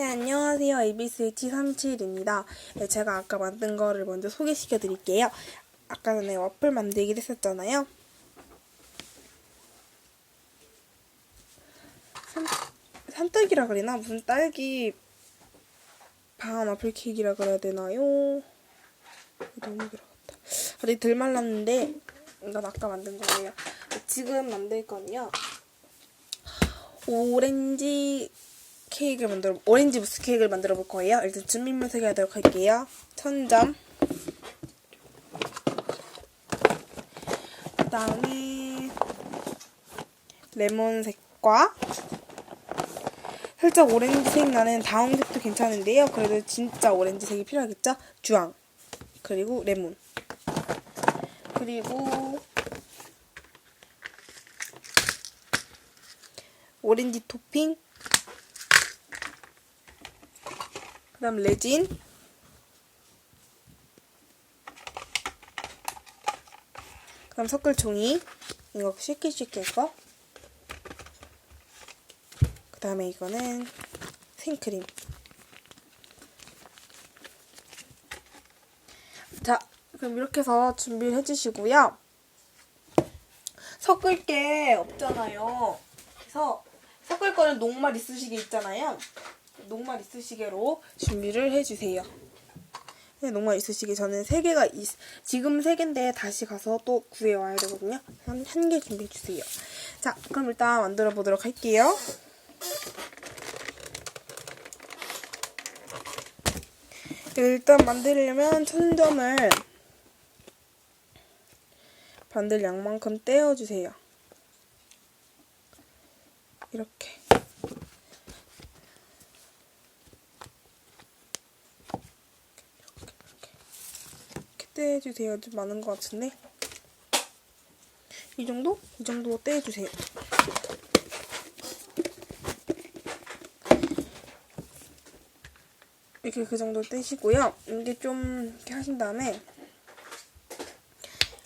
네, 안녕하세요. ABSH37입니다. 네, 제가 아까 만든 거를 먼저 소개시켜 드릴게요. 아까 전에 와플 만들기를 했었잖아요. 산, 산딸기라 그러나? 무슨 딸기 반 와플 케이크라 그래야 되나요? 너무 길어갔다. 아직 덜 말랐는데 이건 아까 만든 거예요. 지금 만들 건요. 오렌지 케이크를 만들어 오렌지 무스 케이크를 만들어 볼 거예요. 일단 준비물 소개하도록 할게요. 천점. 그다음에 레몬색과 살짝 오렌지색 나는 다운색도 괜찮은데요. 그래도 진짜 오렌지색이 필요하겠죠? 주황 그리고 레몬 그리고 오렌지 토핑 그 다음 레진. 그 다음 섞을 종이. 이거 쉽게 쉽게 거. 그 다음에 이거는 생크림. 자 그럼 이렇게 해서 준비를 해주시고요. 섞을 게 없잖아요. 그래서 섞을 거는 녹말 이쑤시개 있잖아요. 녹말 이쑤시개로 준비를 해주세요. 네, 녹말 이쑤시개 저는 세 개가 있, 지금 세 개인데 다시 가서 또 구해와야 되거든요. 한 한 개 준비해 주세요. 자, 그럼 일단 만들어 보도록 할게요. 일단 만들려면 천점을 반들 양만큼 떼어주세요. 이렇게. 이렇게 떼주세요. 좀 많은 것 같은데. 이 정도? 이 정도 떼주세요. 이렇게 그 정도 떼시고요. 이게 좀 이렇게 하신 다음에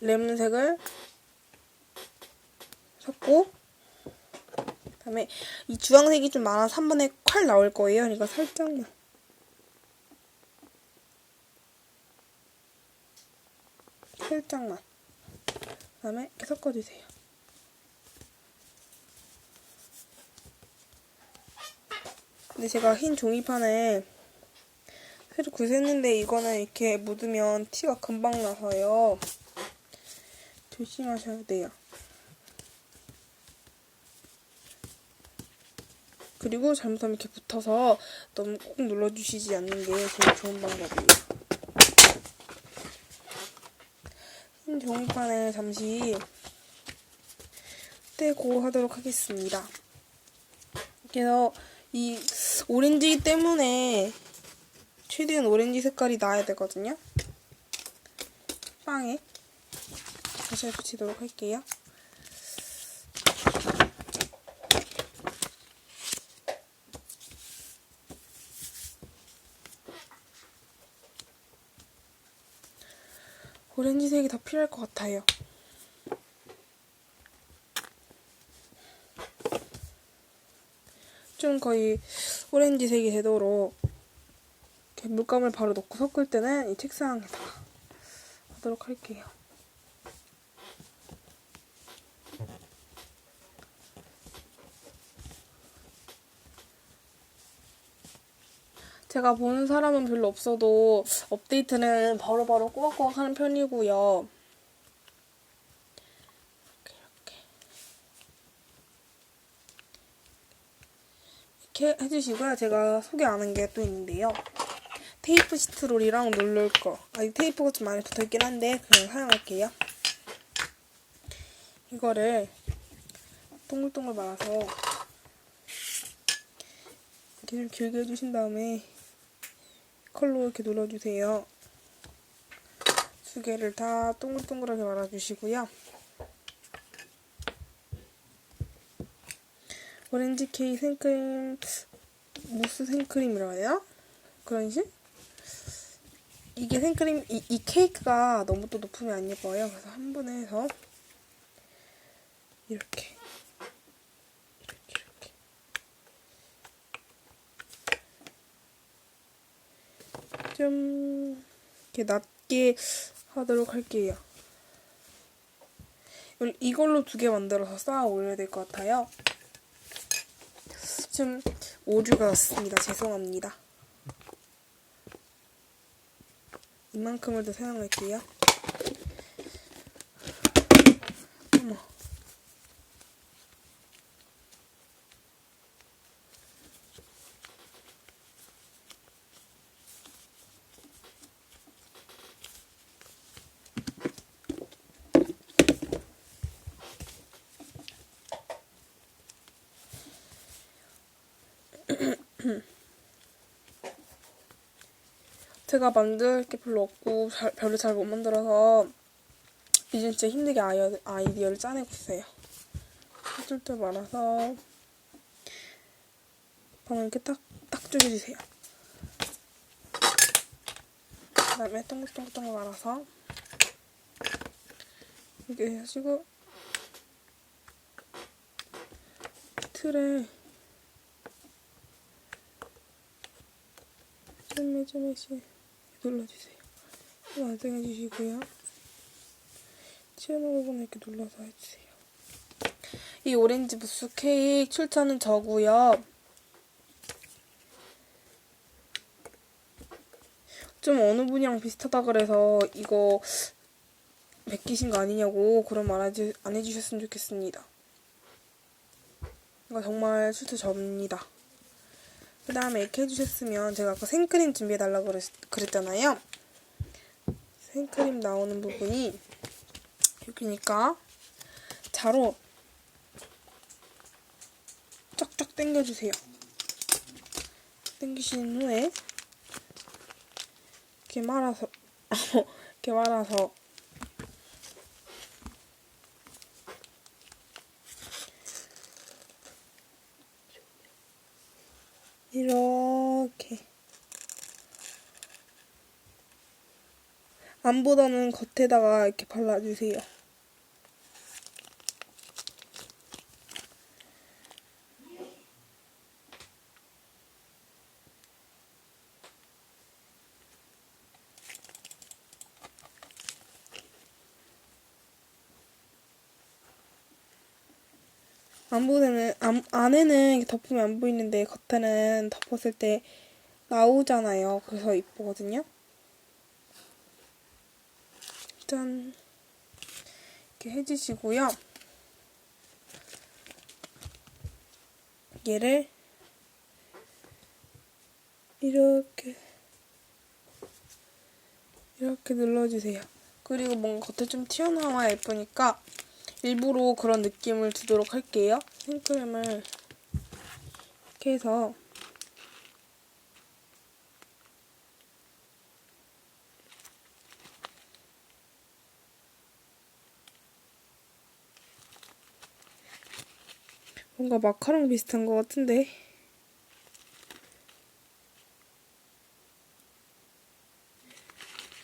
레몬색을 섞고 그다음에 이 주황색이 좀 많아서 한 번에 콸 나올 거예요. 그러니까 살짝만 살짝만 그 다음에 이렇게 섞어주세요. 근데 제가 흰 종이판에 새로 구했는데 이거는 이렇게 묻으면 티가 금방 나서요. 조심하셔야 돼요. 그리고 잘못하면 이렇게 붙어서 너무 꼭 눌러주시지 않는 게 제일 좋은 방법이에요. 흰 종이판을 잠시 떼고 하도록 하겠습니다. 그래서 이 오렌지 때문에 최대한 오렌지 색깔이 나야 되거든요. 빵에 다시 붙이도록 할게요. 오렌지색이 더 필요할 것 같아요. 좀 거의 오렌지색이 되도록 물감을 바로 넣고 섞을 때는 이 책상에다가 하도록 할게요. 제가 보는 사람은 별로 없어도 업데이트는 바로바로 꼬박꼬박 하는 편이고요. 이렇게, 해주시고요. 제가 소개 안 한 게 또 있는데요. 테이프 시트롤이랑 누를 거. 아직 테이프가 좀 많이 붙어있긴 한데 그냥 사용할게요. 이거를 동글동글 말아서 이렇게 좀 길게 해주신 다음에 컬로 이렇게 눌러주세요. 두 개를 다 동글동글하게 말아주시고요. 오렌지 케이크 생크림 무스 생크림이라고 해요? 그런 식? 이게 생크림 이, 이 케이크가 너무 또 높으면 안 예뻐요. 그래서 한 번에 해서 이렇게 좀 이렇게 낮게 하도록 할게요. 이- 이걸로 두 개 만들어서 쌓아 올려야 될 것 같아요. 좀 오류가 났습니다. 죄송합니다. 이만큼을 더 사용할게요. 어머. 제가 만들 게 별로 없고 잘, 별로 잘 못 만들어서 이제 진짜 힘들게 아이디어, 아이디어를 짜내고 있어요. 툴툴 말아서 방을 이렇게 딱, 딱 쪼개주세요. 그 다음에 동글동글동글 말아서 이렇게 해가지고 틀에 좀몇 점씩 눌러주세요. 이거 완성해 주시고요. 치우는 부분을 이렇게 눌러서 해주세요. 이 오렌지 무스 케이크 출처는 저고요. 좀 어느 분이랑 비슷하다 그래서 이거 베끼신 거 아니냐고 그런 말 안 해주셨으면 좋겠습니다. 이거 정말 출처 접니다. 그 다음에 이렇게 해주셨으면 제가 아까 생크림 준비해달라고 그랬, 그랬잖아요. 생크림 나오는 부분이 여기니까 자로 쫙쫙 당겨주세요. 당기신 후에 이렇게 말아서 이렇게 말아서 이렇게 안보다는 겉에다가 이렇게 발라주세요. 안보다는 안, 안에는 덮으면 안 보이는데 겉에는 덮었을 때 나오잖아요. 그래서 이쁘거든요. 짠 이렇게 해주시고요. 얘를 이렇게 이렇게 눌러주세요. 그리고 뭔가 겉에 좀 튀어나와야 예쁘니까 일부러 그런 느낌을 주도록 할게요. 생크림을 이렇게 해서 뭔가 마카롱 비슷한 것 같은데?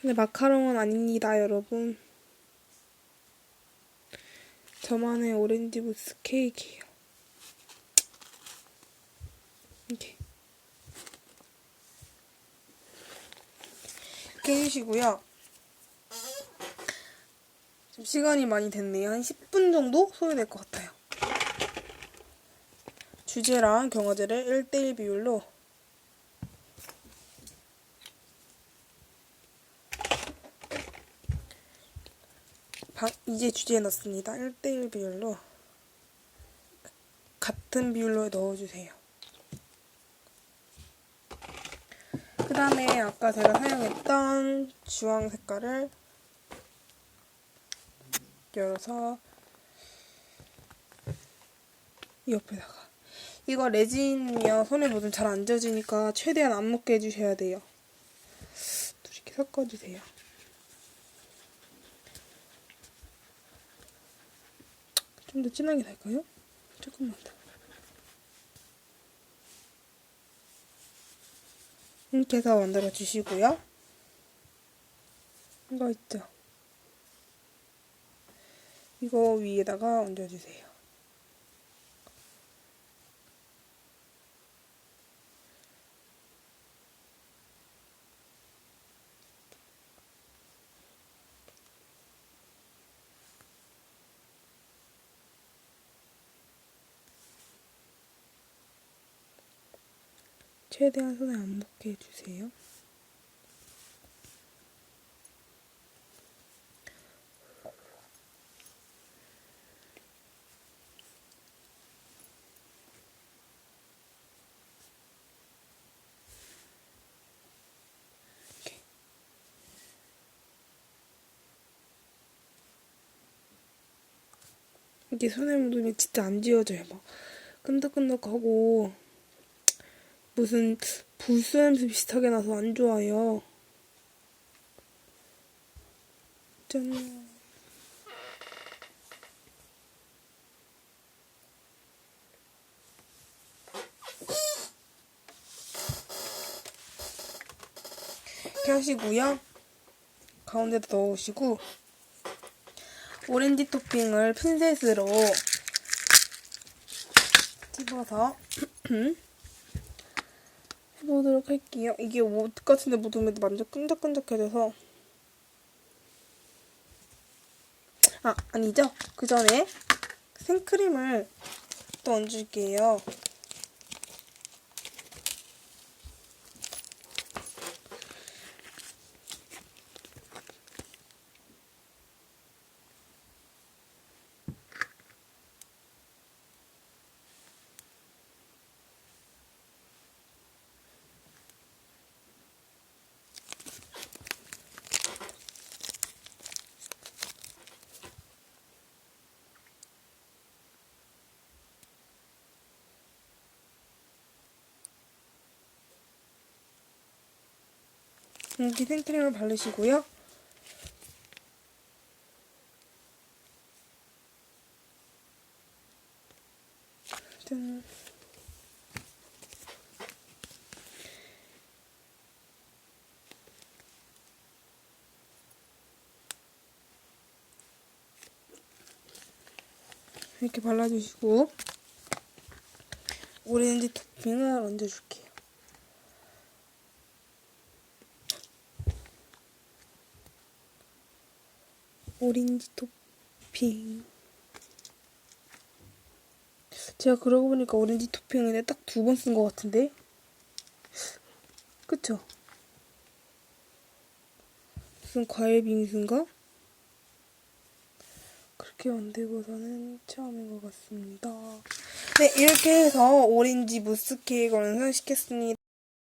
근데 마카롱은 아닙니다 여러분. 저만의 오렌지 무스 케이크예요. 이렇게. 이렇게 해주시고요. 지금 시간이 많이 됐네요. 한 10분 정도? 소요될 것 같아요 주제랑 경화제를 1대1 비율로 바, 이제 주제에 넣습니다. 1대1 비율로 같은 비율로 넣어주세요. 그 다음에 아까 제가 사용했던 주황 색깔을 열어서 이 옆에다가 이거 레진이면 손에 묻으면 잘 안 젖으니까 최대한 안 묻게 해주셔야 돼요. 또 이렇게 섞어주세요. 좀 더 진하게 될까요? 조금만 더. 이렇게 해서 만들어 주시고요. 이거 있죠? 이거 위에다가 얹어주세요. 최대한 손에 안 묻게 해주세요. 이게 손에 묻으면 진짜 안 지워져요. 막 끈덕끈덕하고 무슨 불수 냄새 비슷하게 나서 안 좋아요. 짠. 이렇게 하시고요. 가운데다 넣으시고 오렌지 토핑을 핀셋으로 집어서 해보도록 할게요. 이게 옷 같은데 묻으면 완전 끈적끈적해져서 아 아니죠? 그 전에 생크림을 또 얹을게요. 이렇게 생크림을 바르시고요. 짠. 이렇게 발라주시고 오렌지 토핑을 얹어줄게요. 오렌지 토핑. 제가 그러고 보니까 오렌지 토핑을 딱두 번 쓴 것 같은데? 그쵸? 무슨 과일 빙수인가? 그렇게 만들고서는 처음인 것 같습니다. 네, 이렇게 해서 오렌지 무스 케이크를 완성시켰습니다.